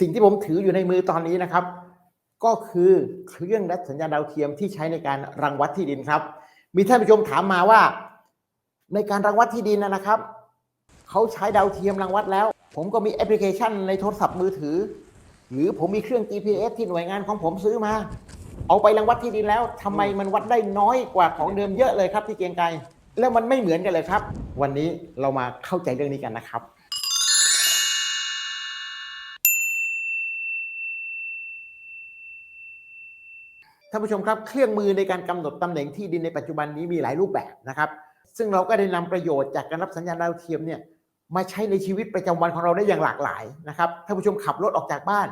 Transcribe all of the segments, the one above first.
สิ่งที่ผมถืออยู่ในมือตอนนี้นะครับ ก็คือเครื่องรับสัญญาณดาวเทียมที่ใช้ในการรังวัดที่ดินครับ มีท่านผู้ชมถามมาว่า ในการรังวัดที่ดินนะครับเขาใช้ดาวเทียมรังวัดแล้ว ผมก็มีแอปพลิเคชันในโทรศัพท์มือถือ หรือผมมีเครื่อง GPS ที่หน่วยงานของผมซื้อมา เอาไปรังวัดที่ดินแล้วทำไมมันวัดได้น้อยกว่าของเดิมเยอะเลยครับที่เกียงไกรแล้วมันไม่เหมือนกันเลยครับ วันนี้เรามาเข้าใจเรื่องนี้กันนะครับ ท่านผู้ชมครับเครื่องมือในการกำหนดตำแหน่งที่ดินในปัจจุบันนี้มีหลายรูปแบบนะครับ ซึ่งเราก็ได้นำประโยชน์จากการรับสัญญาณดาวเทียมเนี่ยมาใช้ในชีวิตประจำวันของเราได้อย่างหลากหลายนะครับท่านผู้ชมขับรถออกจากบ้าน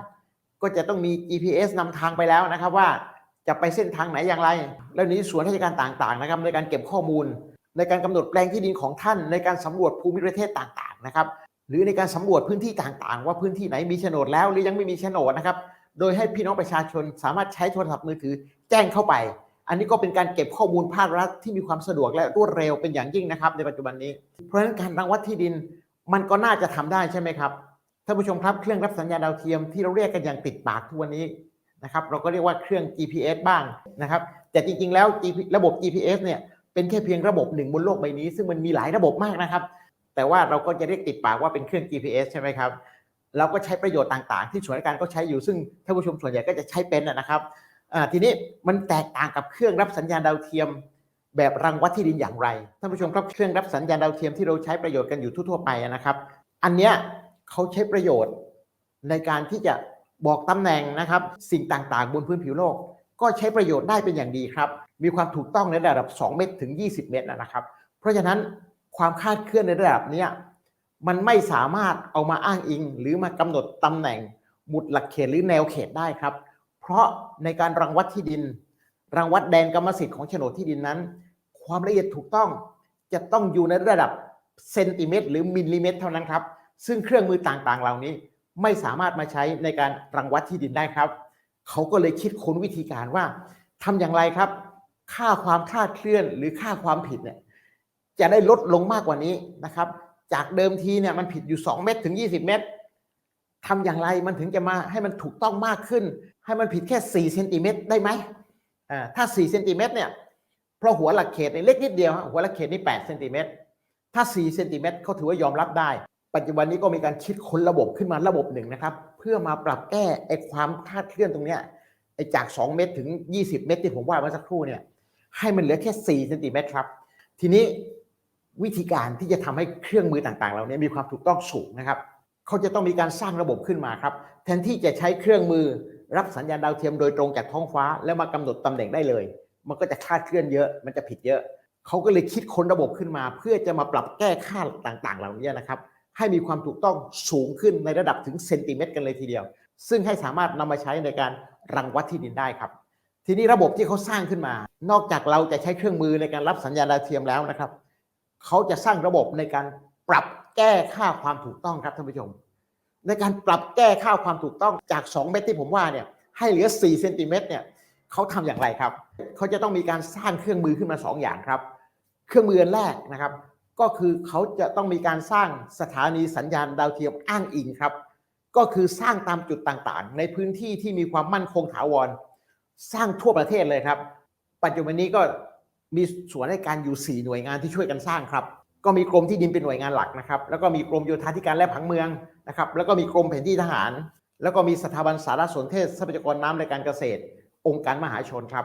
ก็จะต้องมี GPS นำทางไปแล้วนะครับว่าจะไปเส้นทางไหนอย่างไร แล้วนี้ส่วนราชการต่างๆนะครับในการเก็บข้อมูล ในการกำหนดแปลงที่ดินของท่าน ในการสำรวจภูมิประเทศต่างๆนะครับหรือในการสำรวจพื้นที่ต่างๆ ว่าพื้นที่ไหนมีโฉนดแล้วหรือยังไม่มีโฉนดนะครับ โดยให้พี่น้องประชาชนสามารถใช้โทรศัพท์มือถือแจ้งเข้าไป อันนี้ก็เป็นการเก็บข้อมูลภาครัฐที่มีความสะดวกและรวดเร็วเป็นอย่างยิ่งนะครับ ในปัจจุบันนี้ เพราะฉะนั้นการรังวัดที่ดินมันก็น่าจะทำได้ใช่ไหมครับท่านผู้ชมครับเครื่องรับสัญญาณดาวเทียมที่เราเรียกกันอย่างติดปากทุกวันนี้นะครับเราก็เรียกว่าเครื่อง GPS บ้างนะครับ แต่จริงๆ แล้ว ระบบ GPS เนี่ยเป็นแค่เพียงระบบหนึ่งบนโลกใบนี้ ซึ่งมันมีหลายระบบมากนะครับ แต่ว่าเราก็จะเรียกติดปากว่าเป็นเครื่อง GPS ใช่ไหมครับ เราก็ใช้ประโยชน์ต่างๆ ที่ส่วนราชการก็ใช้อยู่ซึ่งท่านผู้ชมส่วนใหญ่ก็จะใช้เป็นนะครับทีนี้มันแตกต่างกับเครื่องรับสัญญาณดาวเทียม แบบรังวัดที่ดินอย่างไรท่านผู้ชมครับเครื่องรับสัญญาณดาวเทียมที่เราใช้ประโยชน์กันอยู่ทั่วๆไปนะครับ อันเนี้ยเขาใช้ประโยชน์ในการที่จะบอกตำแหน่งนะครับ สิ่งต่างๆ บนพื้นผิวโลก ก็ใช้ประโยชน์ได้เป็นอย่างดีครับ มีความถูกต้องในระดับ 2 เมตรถึง 20 เมตรนะครับ เพราะฉะนั้นความคาดเคลื่อนในระดับนี้ มันไม่สามารถเอามาอ้างอิง หรือมากำหนดตำแหน่งหมุดหลักเขตหรือแนวเขตได้ครับ เพราะในการรังวัดที่ดิน รังวัดแดนกรรมสิทธิ์ของโฉนดที่ดินนั้น ความละเอียดถูกต้องจะต้องอยู่ในระดับเซนติเมตร หรือมิลลิเมตร เท่านั้นครับ ซึ่งเครื่องมือต่างๆ เหล่านี้ไม่สามารถมาใช้ในการรังวัดที่ดินได้ครับ เขาก็เลยคิดค้นวิธีการว่าทำอย่างไรครับ ค่าความคลาดเคลื่อนหรือค่าความผิดเนี่ยจะได้ลดลงมากกว่านี้นะครับ จากเดิมทีเนี่ยมันผิดอยู่ 2 เมตรถึง 20 เมตรทำอย่างไรมันถึงจะมาให้มันถูกต้องมากขึ้น ให้มันผิดแค่4เซนติเมตรได้ไหมอ่าถ้า4เซนติเมตรเนี่ยเพราะหัวหลักเขตเนี่ยเล็กนิดเดียวหัวหลักเขตนี่8เซนติเมตรถ้า4เซนติเมตรเขาถือว่ายอมรับได้ ปัจจุบันนี้ก็มีการคิดค้นระบบขึ้นมาระบบหนึ่งนะครับ เพื่อมาปรับแก้ไอ้ความคลาดเคลื่อนตรงเนี้ยไอ้จาก 2 เมตรถึง 20 เมตรที่ผมว่าเมื่อสักครู่เนี่ยให้มันเหลือแค่4เซนติเมตรครับ ทีนี้ วิธีการที่จะทำให้เครื่องมือต่างๆเหล่านี้มีความถูกต้องสูงนะครับเขาจะต้องมีการสร้างระบบขึ้นมาครับ แทนที่จะใช้เครื่องมือรับสัญญาณดาวเทียมโดยตรงจากท้องฟ้า แล้วมากำหนดตำแหน่งได้เลย มันก็จะคลาดเคลื่อนเยอะ มันจะผิดเยอะเขาก็เลยคิดค้นระบบขึ้นมา เพื่อจะมาปรับแก้ค่าต่าง ๆ เหล่านี้นะครับ ให้มีความถูกต้องสูงขึ้นในระดับถึงเซนติเมตรกันเลยทีเดียว ซึ่งให้สามารถนำมาใช้ในการรังวัดที่ดินได้ครับ ทีนี้ระบบที่เขาสร้างขึ้นมา นอกจากเราจะใช้เครื่องมือในการรับสัญญาณดาวเทียมแล้วนะครับ เขาจะสร้างระบบในการปรับแก้ค่าความถูกต้องครับท่านผู้ชม ในการปรับแก้ค่าความถูกต้องจาก 2 เมตรที่ผมว่าเนี่ยให้เหลือ 4 เซนติเมตรเนี่ยเขาทำอย่างไรครับ เขาจะต้องมีการสร้างเครื่องมือขึ้นมา 2 อย่างครับ เครื่องมืออันแรกนะครับ ก็คือเขาจะต้องมีการสร้างสถานีสัญญาณดาวเทียมอ้างอิงครับ ก็คือสร้างตามจุดต่างๆ ในพื้นที่ที่มีความมั่นคงถาวร สร้างทั่วประเทศเลยครับ ปัจจุบันนี้ก็ มีส่วนในการอยู่ 4 หน่วยงานที่ช่วยกันสร้างครับ ก็มีกรมที่ดินเป็นหน่วยงานหลักนะครับ แล้วก็มีกรมโยธาธิการและผังเมืองนะครับ แล้วก็มีกรมแผนที่ทหาร แล้วก็มีสถาบันสารสนเทศทรัพยากรน้ำและการเกษตร องค์การมหาชนครับ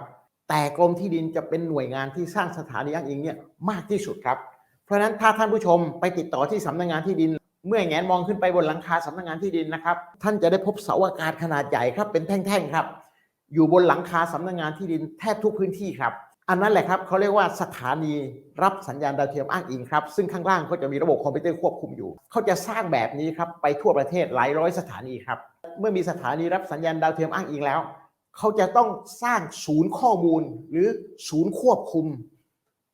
แต่กรมที่ดินจะเป็นหน่วยงานที่สร้างสถานีอ้างอิงเนี่ยมากที่สุดครับ เพราะฉะนั้นถ้าท่านผู้ชมไปติดต่อที่สำนักงานที่ดิน เมื่อแงนมองขึ้นไปบนหลังคาสำนักงานที่ดินนะครับ ท่านจะได้พบเสาอากาศขนาดใหญ่ครับ เป็นแท่งๆครับ อยู่บนหลังคาสำนักงานที่ดินแทบทุกพื้นที่ครับ อันนั้นแหละครับเขาเรียกว่าสถานีรับสัญญาณดาวเทียมอ้างอิงครับ ซึ่งข้างล่างเขาจะมีระบบคอมพิวเตอร์ควบคุมอยู่ เขาจะสร้างแบบนี้ครับไปทั่วประเทศหลายร้อยสถานีครับ เมื่อมีสถานีรับสัญญาณดาวเทียมอ้างอิงแล้ว เขาจะต้องสร้างศูนย์ข้อมูลหรือศูนย์ควบคุม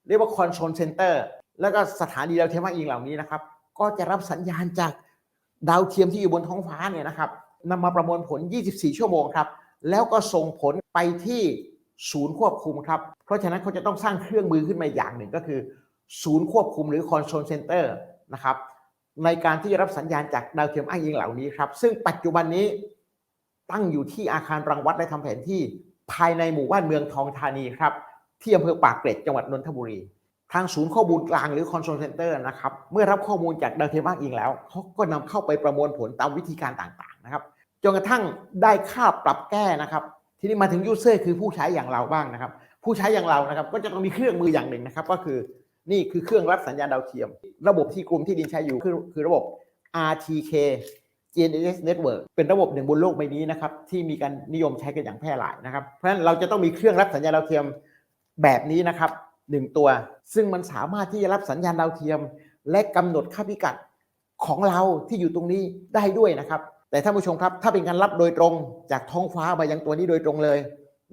เรียกว่า control center แล้วก็สถานีดาวเทียมอ้างอิงเหล่านี้นะครับ ก็จะรับสัญญาณจากดาวเทียมที่อยู่บนท้องฟ้าเนี่ยนะครับนำมาประมวลผล 24 ชั่วโมงครับ แล้วก็ส่งผลไปที่ ศูนย์ควบคุมครับ เพราะฉะนั้นเขาจะต้องสร้างเครื่องมือขึ้นมาอย่างหนึ่งก็คือ ศูนย์ควบคุมหรือ control center นะครับในการที่จะรับสัญญาณจากดาวเทียมอ้างอิงเหล่านี้ครับ ซึ่งปัจจุบันนี้ตั้งอยู่ที่อาคารรังวัดและทำแผนที่ภายในหมู่บ้านเมืองทองธานีครับ ที่อำเภอปากเกร็ดจังหวัดนนทบุรี ทางศูนย์ข้อมูลกลางหรือ Control Center นะครับ เมื่อรับข้อมูลจากดาวเทียมอ้างอิงแล้วเขาก็นำเข้าไปประมวลผลตามวิธีการต่างๆนะครับจนกระทั่งได้ค่าปรับแก้นะครับ ทีนี้มาถึงยูเซอร์คือผู้ใช้อย่างเราบ้างนะครับ ผู้ใช้อย่างเรานะครับ ก็จะต้องมีเครื่องมืออย่างหนึ่งนะครับ ก็คือนี่คือเครื่องรับสัญญาณดาวเทียม ระบบที่กลุ่มที่ดินใช้อยู่คือคือระบบ RTK GNSS Network เป็นระบบหนึ่งบนโลกใบนี้นะครับ ที่มีการนิยมใช้กันอย่างแพร่หลายนะครับ เพราะฉะนั้นเราจะต้องมีเครื่องรับสัญญาณดาวเทียมแบบนี้นะครับหนึ่งตัว ซึ่งมันสามารถที่จะรับสัญญาณดาวเทียม และกำหนดค่าพิกัดของเราที่อยู่ตรงนี้ได้ด้วยนะครับ แต่ท่านผู้ชมครับ ถ้าเป็นการรับโดยตรงจากท้องฟ้ามายังตัวนี้โดยตรงเลย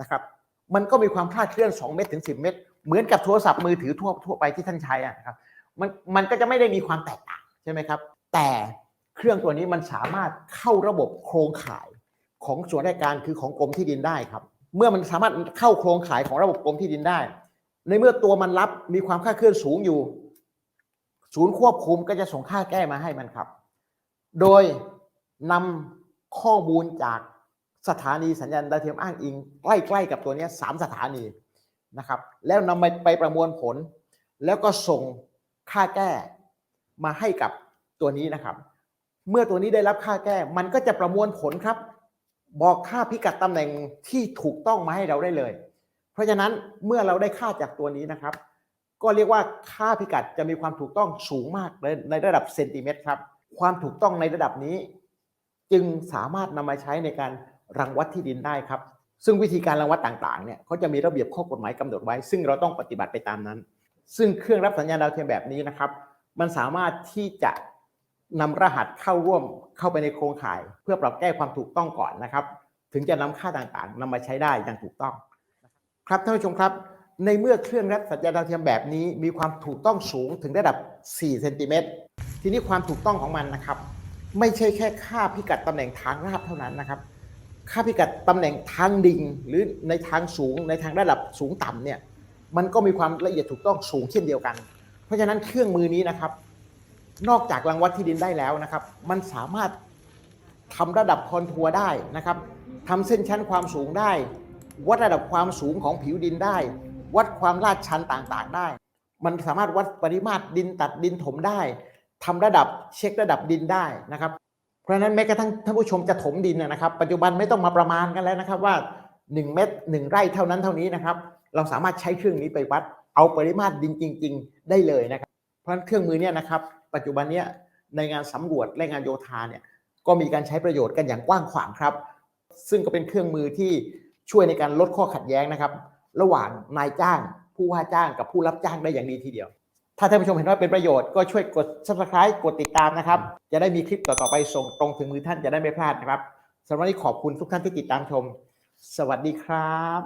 นะครับ มันก็มีความคลาดเคลื่อน 2 เมตรถึง 10 เมตร เหมือนกับโทรศัพท์มือถือทั่วทั่วไปที่ท่านใช้อะนะครับมันมันก็จะไม่ได้มีความแตกต่างใช่ไหมครับ แต่เครื่องตัวนี้มันสามารถเข้าระบบโครงข่ายของส่วนราชการคือของกรมที่ดินได้ครับ เมื่อมันสามารถเข้าโครงข่ายของระบบกรมที่ดินได้ ในเมื่อตัวมันรับมีความคลาดเคลื่อนสูงอยู่ ศูนย์ควบคุมก็จะส่งค่าแก้มาให้มันครับ โดย นำข้อมูลจากสถานีสัญญาณดาวเทียมอ้างอิง ใกล้ๆกับตัวนี้สามสถานีนะครับ แล้วนำไปไปประมวลผล แล้วก็ส่งค่าแก้มาให้กับตัวนี้นะครับ เมื่อตัวนี้ได้รับค่าแก้ มันก็จะประมวลผลครับ บอกค่าพิกัดตำแหน่งที่ถูกต้องมาให้เราได้เลย เพราะฉะนั้นเมื่อเราได้ค่าจากตัวนี้นะครับ ก็เรียกว่าค่าพิกัดจะมีความถูกต้องสูงมากในระดับเซนติเมตรครับ ความถูกต้องในระดับนี้ จึงสามารถนำมาใช้ในการรังวัดที่ดินได้ครับ ซึ่งวิธีการรังวัดต่างๆเนี่ยเขาจะมีระเบียบข้อกฎหมายกำหนดไว้ ซึ่งเราต้องปฏิบัติไปตามนั้น ซึ่งเครื่องรับสัญญาณดาวเทียมแบบนี้นะครับ มันสามารถที่จะนำรหัสเข้าร่วมเข้าไปในโครงข่าย เพื่อปรับแก้ความถูกต้องก่อนนะครับ ถึงจะนำค่าต่างๆนำมาใช้ได้อย่างถูกต้อง ครับท่านผู้ชมครับ ในเมื่อเครื่องรับสัญญาณดาวเทียมแบบนี้ มีความถูกต้องสูงถึงระดับ 4 เซนติเมตรทีนี้ความถูกต้องของมันนะครับ ไม่ใช่แค่ค่าพิกัดตำแหน่งทางราบเท่านั้นนะครับ ค่าพิกัดตำแหน่งทางดิ่งหรือในทางสูงในทางระดับสูงต่ำเนี่ยมันก็มีความละเอียดถูกต้องสูงเช่นเดียวกัน เพราะฉะนั้นเครื่องมือนี้นะครับ นอกจากรังวัดที่ดินได้แล้วนะครับ มันสามารถทำระดับคอนทัวร์ได้นะครับทำเส้นชั้นความสูงได้ วัดระดับความสูงของผิวดินได้ วัดความลาดชันต่างๆได้ มันสามารถวัดปริมาตรดินตัดดินถมได้ ทำระดับเช็คระดับดินได้นะครับ เพราะฉะนั้นแม้กระทั่งท่านผู้ชมจะถมดินนะนะครับ ปัจจุบันไม่ต้องมาประมาณกันแล้วนะครับว่า 1 เม็ด1ไร่เท่านั้นเท่านี้นะครับ เราสามารถใช้เครื่องนี้ไปวัด เอาปริมาตรดินจริง ๆ ได้เลยนะครับ เพราะฉะนั้นเครื่องมือเนี่ยนะครับ ปัจจุบันเนี้ยในงานสำรวจและงานโยธาเนี่ยก็มีการใช้ประโยชน์กันอย่างกว้างขวางครับ ซึ่งก็เป็นเครื่องมือที่ช่วยในการลดข้อขัดแย้งนะครับ ระหว่างนายจ้าง ผู้ว่าจ้างกับผู้รับจ้างได้อย่างดีทีเดียว ถ้าท่านผู้ชมเห็นว่าเป็นประโยชน์ก็ช่วยกด subscribe กดติดตามนะครับ จะได้มีคลิปต่อๆไปส่งตรงถึงมือท่านจะได้ไม่พลาดนะครับสำหรับนนี้ขอบคุณทุกท่านที่ติดตามชม สวัสดีครับ